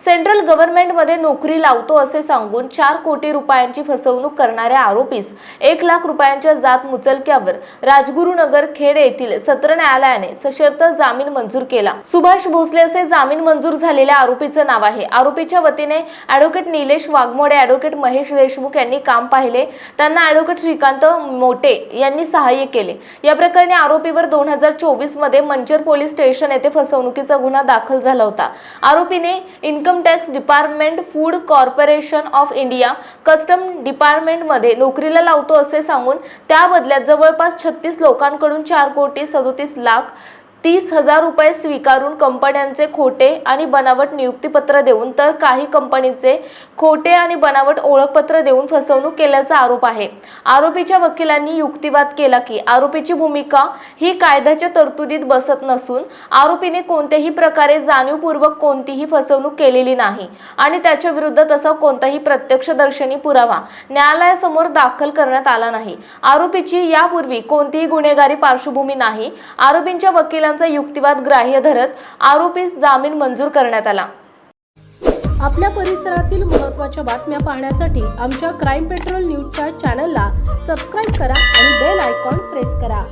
Central गव्हर्नमेंटमध्ये नोकरी लावतो असे सांगून चार कोटी रुपयांची फसवणूक करणाऱ्या आरोपीस एक लाख रुपयांच्या जात मुचलक्यावर राजगुरुनगर खेड येथील सत्र न्यायालयाने सशर्त जामीन मंजूर केला. सुभाष भोसले असे जामीन मंजूर झालेल्या आरोपीचं नाव आहे. आरोपीच्या वतीने अॅडव्होकेट निलेश वाघमोडे अॅडव्होकेट महेश देशमुख यांनी काम पाहिले. त्यांना अॅडव्होकेट श्रीकांत मोटे यांनी सहाय्य केले. या प्रकरणी आरोपीवर दोन हजार चोवीसमध्ये मंचर पोलीस स्टेशन येथे फसवणुकीचा गुन्हा दाखल झाला होता. आरोपीने income tax department food corporation of India custom डिपार्टमेंटमध्ये नोकरीला लावतो असे सांगून त्या बदल्यात जवळपास छत्तीस लोकांकडून चार कोटी सदोतीस लाख तीस हजार रुपये स्वीकारून कंपन्यांचे खोटे आणि बनावट नियुक्तीपत्र देऊन तर काही कंपनीचे खोटे आणि बनावट ओळखपत्र देऊन फसवणूक केल्याचा आरोप आहे. आरोपीच्या वकिलांनी युक्तिवाद केला की आरोपीची भूमिका ही कायद्याच्या तरतुदीत बसत नसून आरोपीने कोणत्याही प्रकारे जाणीवपूर्वक कोणतीही फसवणूक केलेली नाही आणि त्याच्या विरुद्ध तसा कोणताही प्रत्यक्षदर्शनी पुरावा न्यायालयासमोर दाखल करण्यात आला नाही. आरोपीची यापूर्वी कोणतीही गुन्हेगारी पार्श्वभूमी नाही. आरोपींच्या वकिलांचा युक्तिवाद ग्राह्य धरत आरोपीस जामीन मंजूर करण्यात आला. आपल्या परिसरातील महत्त्वाच्या बातम्या पाहण्यासाठी आमच्या क्राईम पेट्रोल न्यूजच्या चॅनलला सबस्क्राईब करा आणि बेल आयकॉन प्रेस करा.